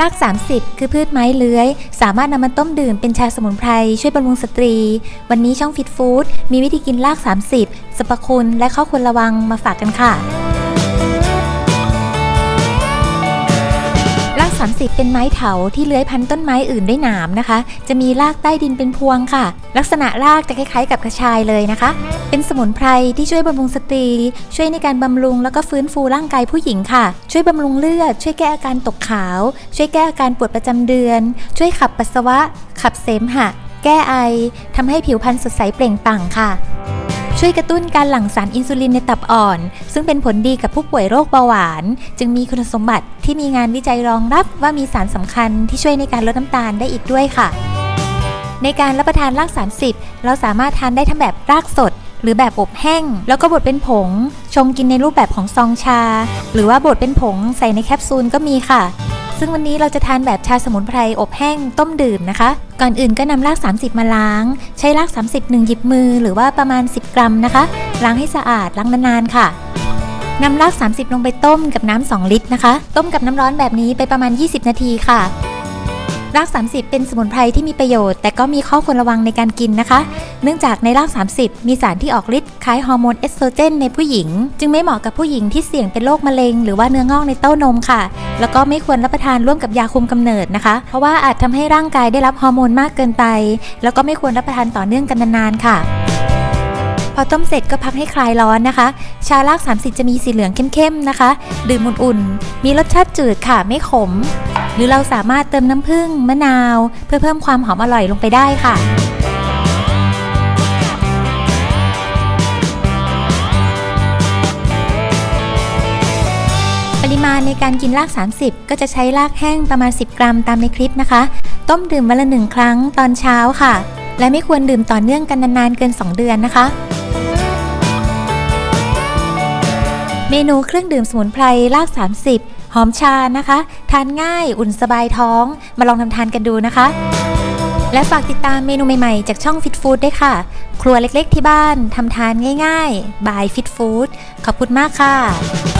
ราก 30 คือพืชไม้เลื้อย สามารถนำมาต้มดื่มเป็นชาสมุนไพร ช่วยบำรุงสตรี วันนี้ช่องฟิตฟู้ดมีวิธีกินราก 30สรรพคุณและข้อควรระวังมาฝากกันค่ะ 30 เป็นไม้เถาที่เลื้อยพันต้นไม้อื่นด้วยหนามนะคะ จะมีรากใต้ดินเป็นพวงค่ะ ลักษณะรากจะคล้ายๆ กับกระชายเลยนะคะ เป็นสมุนไพรที่ช่วยบำรุงสตรี ช่วยในการบำรุงแล้วก็ฟื้นฟูร่างกายผู้หญิงค่ะ ช่วยบำรุงเลือด ช่วยแก้อาการตกขาว ช่วยแก้อาการปวดประจำเดือน ช่วยขับปัสสาวะ ขับเสมหะ แก้ไอทำให้ผิวพรรณสดใสเปล่งปลั่งค่ะ ช่วยกระตุ้นการหลั่งสารอินซูลินในตับอ่อน ซึ่งเป็นผลดีกับผู้ป่วยโรคเบาหวาน จึงมีคุณสมบัติที่มีงานวิจัยรองรับว่ามีสารสำคัญที่ช่วยในการลดน้ำตาลได้อีกด้วยค่ะ ในการรับประทานราก30เราสามารถทานได้ทั้งแบบรากสดหรือแบบอบแห้ง แล้วก็บดเป็นผง ชงกินในรูปแบบของซองชา หรือว่าบดเป็นผงใส่ในแคปซูลก็มีค่ะ ซึ่งวันนี้เราจะทานแบบชาสมุนไพรอบแห้งต้มดื่มนะคะ ก่อนอื่นก็นำราก 30 มาล้าง ใช้ราก 30หนึ่งหยิบมือหรือว่าประมาณ 10 กรัมนะคะ ล้างให้สะอาดล้างนานๆค่ะนำราก 30 ลงไปต้มกับน้ำ2 ลิตรนะคะ ต้มกับน้ำร้อนแบบนี้ไปประมาณ 20 นาทีค่ะ ราก 30 เป็นสมุนไพรที่มีประโยชน์แต่ก็มีข้อควรระวังในการกินนะคะ เนื่องจากในราก 30 มีสารที่ออกฤทธิ์คล้ายฮอร์โมนเอสโตรเจนในผู้หญิง จึงไม่เหมาะกับผู้หญิงที่เสี่ยงเป็นโรคมะเร็งหรือว่าเนื้องอกในเต้านมค่ะ แล้วก็ไม่ควรรับประทานร่วมกับยาคุมกำเนิดนะคะ เพราะว่าอาจทำให้ร่างกายได้รับฮอร์โมนมากเกินไป แล้วก็ไม่ควรรับประทานต่อเนื่องกันนานๆค่ะพอต้มเสร็จก็พักให้คลายร้อนนะคะ ชาราก 30 จะมีสีเหลืองเข้มๆนะคะ ดื่มอุ่นๆ มีรสชาติจืดค่ะ ไม่ขม รือเราสามารถเติมน้ำผึ้งมะนาว เพื่อเพิ่มความหอมอร่อยลงไปได้ค่ะปริมาณในการกินราก 30 ก็จะใช้รากแห้งประมาณ 10 กรัมตามในคลิปนะคะ ต้มดื่มวันละหนึ่งครั้งตอนเช้าค่ะ และไม่ควรดื่มต่อเนื่องกันนานๆเกิน 2 เดือนนะคะ เมนูเครื่องดื่มสมุนไพรลาก 30 หอมชานะคะ ทานง่ายอุ่นสบายท้อง มาลองทำทานกันดูนะคะ และฝากติดตามเมนูใหม่ๆ จากช่อง Fit Food ด้วยค่ะ ครัวเล็กๆที่บ้านทำทานง่ายๆ บาย Fit Food ขอบคุณมากค่ะ